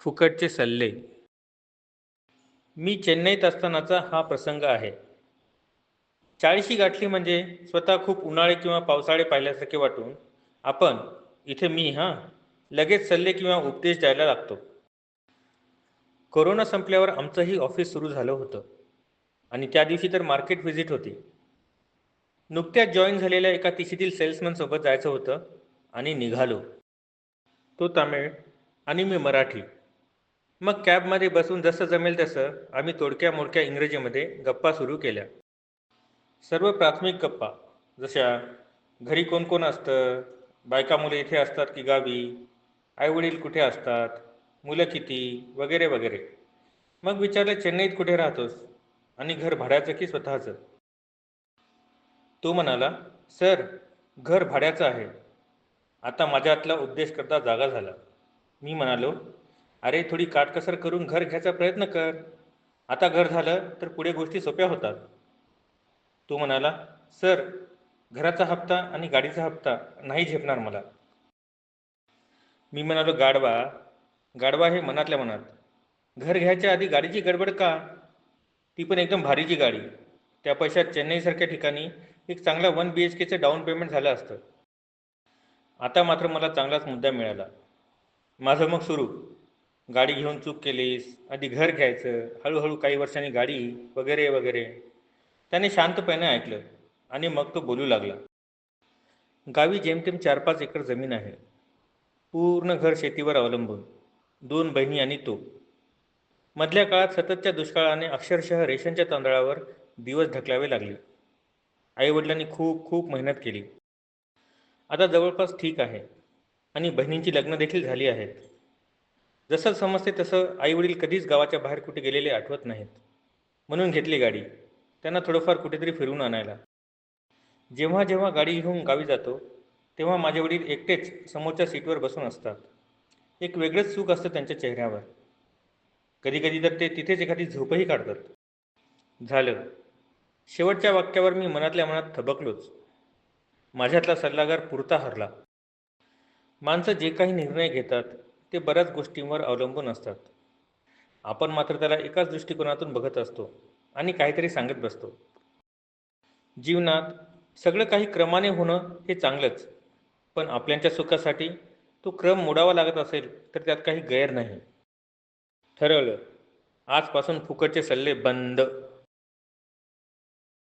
फुकटचे सल्ले. मी चेन्नईत असतानाचा हा प्रसंग आहे. चाळीशी गाठली म्हणजे स्वतः खूप उन्हाळे किंवा पावसाळे पाहिल्यासारखे वाटून आपण इथे मी हां लगेच सल्ले किंवा उपदेश द्यायला लागतो. कोरोना संपल्यावर आमचंही ऑफिस सुरू झालं होतं. आणि त्या दिवशी तर मार्केट व्हिजिट होती. नुकत्याच जॉईन झालेल्या एका तिशीतील सेल्समनसोबत जायचं होतं आणि निघालो. तो तामिळ आणि मी मराठी. मग कॅबमध्ये बसून जसं जमेल तसं आम्ही तोडक्या मोडक्या इंग्रजीमध्ये गप्पा सुरू केल्या. सर्व प्राथमिक गप्पा जशा घरी कोण कोण असतं बायका मुलं इथे असतात की गावी आईवडील कुठे असतात मुलं किती वगैरे वगैरे. मग विचारलं चेन्नईत कुठे राहतोस? आणि घर भाड्याचं की स्वतःचं? तो म्हणाला सर घर भाड्याचं आहे. आता माझ्यातला उद्देश करता जागा झाला. मी म्हणालो अरे थोडी काटकसर करून घर घ्यायचा प्रयत्न कर. आता घर झालं तर पुढे गोष्टी सोप्या होतात. तो म्हणाला सर घराचा हप्ता आणि गाडीचा हप्ता नाही झेपणार मला. मी म्हणालो गाडवा गाडवा हे मनातल्या मनात. घर घ्यायच्या आधी गाडीची गडबड का? ती पण एकदम भारीची गाडी. त्या पैशात चेन्नईसारख्या ठिकाणी एक चांगला वन बी एच केचं डाऊन पेमेंट झालं असतं. आता मात्र मला चांगलाच मुद्दा मिळाला. माझं मग सुरू. गाडी घेऊन चूक केलीस आधी घर घ्यायचं हळूहळू काही वर्षांनी गाडी वगैरे वगैरे. त्याने शांतपणे ऐकलं आणि मग तो बोलू लागला. गावी जेमतेम चार पाच एकर जमीन आहे. पूर्ण घर शेतीवर अवलंबून. दोन बहिणी आणि तो. मधल्या काळात सततच्या दुष्काळाने अक्षरशः रेशनच्या तांदळावर दिवस ढकलावे लागले. आईवडिलांनी खूप खूप मेहनत केली. आता जवळपास ठीक आहे आणि बहिणींची लग्न देखील झाली आहेत. जसं समजते तसं आईवडील कधीच गावाच्या बाहेर कुठे गेलेले आठवत नाहीत. म्हणून घेतली गाडी. त्यांना थोडंफार कुठेतरी फिरून आणायला. जेव्हा जेव्हा गाडी घेऊन गावी जातो तेव्हा माझे वडील एकटेच समोरच्या सीटवर बसून असतात. एक वेगळंच सुख असतं त्यांच्या चेहऱ्यावर. कधीकधी तर ते तिथेच एखादी झोपही काढतात. झालं. शेवटच्या वाक्यावर मी मनातल्या मनात थबकलोच. माझ्यातला सल्लागार पुरता हरला. माणसं जे काही निर्णय घेतात ते बऱ्याच गोष्टींवर अवलंबून असतात. आपण मात्र त्याला एकाच दृष्टिकोनातून बघत असतो आणि काहीतरी सांगत बसतो. जीवनात सगळं काही क्रमाने होणं हे चांगलंच पण आपल्यांच्या सुखासाठी तो क्रम मोडावा लागत असेल तर त्यात काही गैर नाही. ठरवलं आजपासून फुकटचे सल्ले बंद.